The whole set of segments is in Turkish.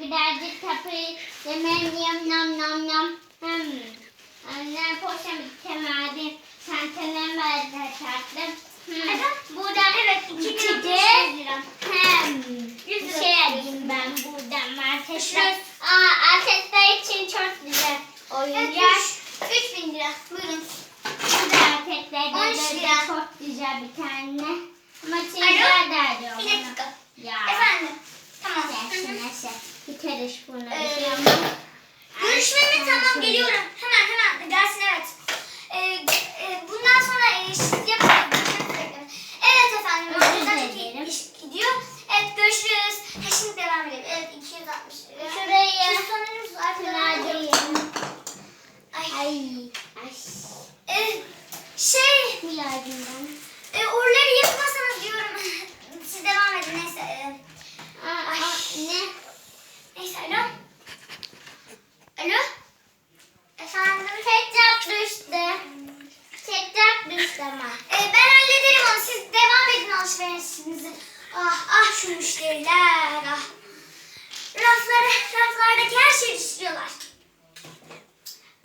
Birazcık kapı yemem yam nam nam nam. Hmm. Anne poşa bitemedi. Çantanı verdi tatlım. Hmm. Buradan evet iki içecek. bin lira. Hem Yüz bir şey alayım ben buradan marketten. Aa arkadaşlar için çok güzel oyuncak. 3000 lira. Buyurun. Bu da erkeklerde 13 böyle çok güzel bir tane. Ama şeyler derdi Bir dakika. Ya. Efendim. Tamam. Hı hı. Neyse karış buna Ee, bir şey ama. Görüşmeme tamam geliyorum. Hemen hemen gelsin evet. Ee, e, bundan sonra e, siz yapın. Evet efendim. Özür Oradan dilerim. iki iş gidiyor. Evet görüşürüz. Ha, şimdi devam edelim. Evet 260 lira. Şuraya. Siz sanırım arkadan Şuradayım. Ay. Ay. Ay. Ee, şey Bir yardımdan. e, oraları yıkmasanız diyorum. Siz devam edin neyse. E, Aa, Ay. aa, ne? neyse alo. Alo. Efendim. Ketçap düştü. Ketçap düştü ama. Ee, ben hallederim onu. Siz devam edin alışverişinizi. Ah ah şu müşteriler. Ah. Raflara, raflardaki her şeyi düşürüyorlar.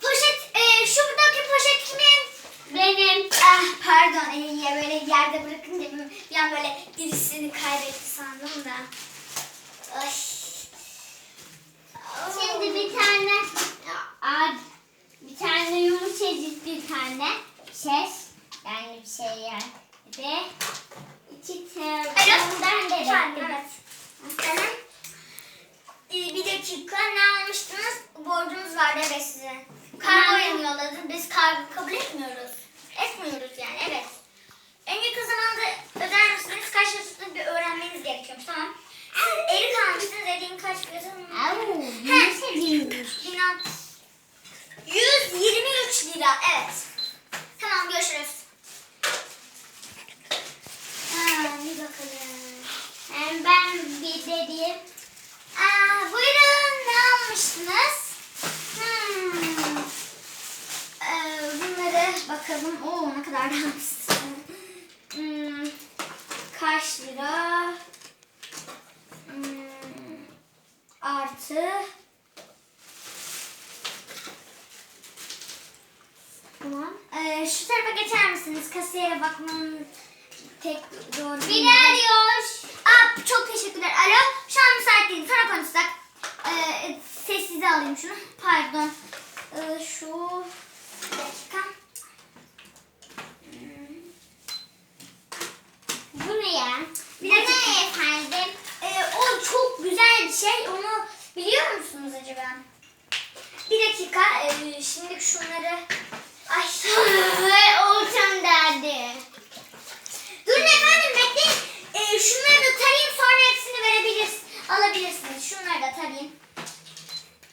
Poşet, e, şuradaki poşet kimin? Benim. Ah pardon eliyle böyle yerde bırakınca bir, bir an böyle birisini kaybetti sandım da. Ay. Şimdi bir tane bir tane yumuşacık bir tane ses yani bir şey yani ve iki da Efendim evet. Efendim? Ee, bir dakika ne almıştınız? Borcunuz vardı evet size. Kargoya mı yolladınız? Biz kargo kabul etmiyoruz. Etmiyoruz yani evet. En yakın zamanda öder misiniz? Kaç lirasını bir öğrenmeniz gerekiyormuş tamam. Siz erik almıştınız dediğin kaç lirası? Au, yumuşacıkmış. 123 lira evet. Tamam görüşürüz. Ha, bir bakalım. Hem ben bir dediğim Aa, buyurun ne almıştınız? Hmm. Ee, bunları bakalım. Oo ne kadar da almışsın. Hmm. Kaç lira? Hmm. Artı. tamam. Ee, şu tarafa geçer misiniz? Kasiyere bakmanın tek doğru değil. arıyor. Aa, çok teşekkürler. Alo, şu an müsait değilim. Sonra konuşsak. Ee, sessize alayım şunu. Pardon. Ee, şu... Bir dakika. Hmm. Bu ne ya? Bir Bu ne efendim? Ee, o çok güzel bir şey. Onu biliyor musunuz acaba? Bir dakika. Ee, şimdi şunları... Ay. Olsam derdi. Durun efendim bekleyin. Ee, şunları da tarayayım sonra hepsini verebilirsiniz. Alabilirsiniz. Şunları da tarayayım.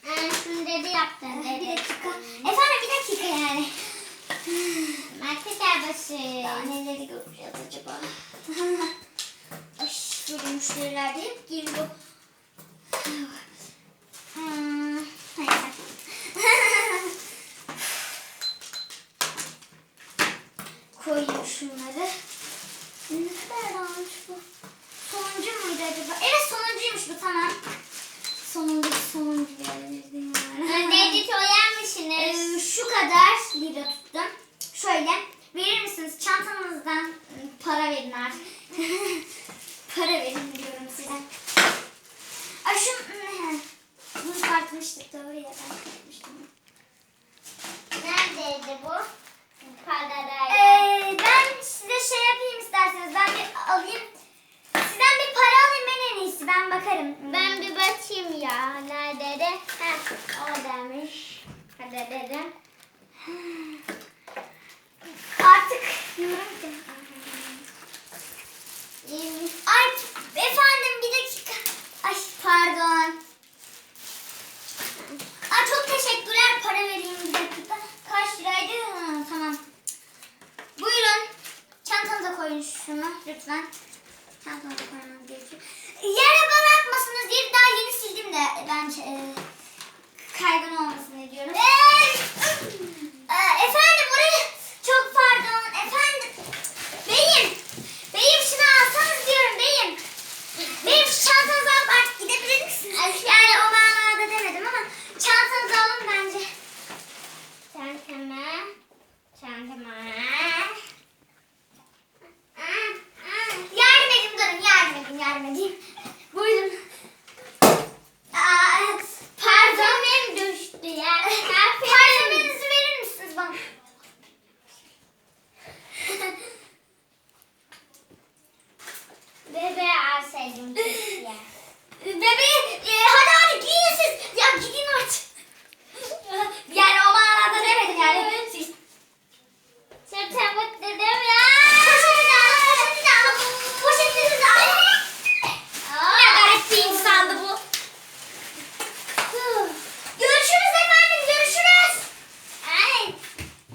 Ee, şunu dedi yaptın Bir dedi. dakika. Efendim bir dakika yani. Market arabası. Daha neleri göreceğiz acaba? Ay, böyle müşteriler de hep geliyor. Hmm. Koyayım şunları. Ne kadar almış bu? Sonuncu muydu acaba? Evet sonuncuymuş bu tamam. Sonuncu sonuncu gelirdi yani. Dedi soyar Ee, şu kadar lira tuttum. Şöyle verir misiniz? Çantanızdan e, para verin artık. para verin diyorum size. Ay şu? Bunu tartmıştık doğru ya ben tartmıştım. Neredeydi bu? Parada. Ee, ben size şey yapayım isterseniz. Ben bir alayım. Sizden bir para alayım ben bakarım. Ben bir bakayım ya. Nerede de? Ha, oradaymış. Hadi dedim. artık diyorum ki. Ay efendim bir dakika. Ay pardon. Ay çok teşekkürler. Para vereyim bir dakika. Kaç liraydı? Ha, tamam. Buyurun. Çantanıza koyun şunu lütfen. Yere bırakmasınız. Yeri daha yeni sildim de ben e, have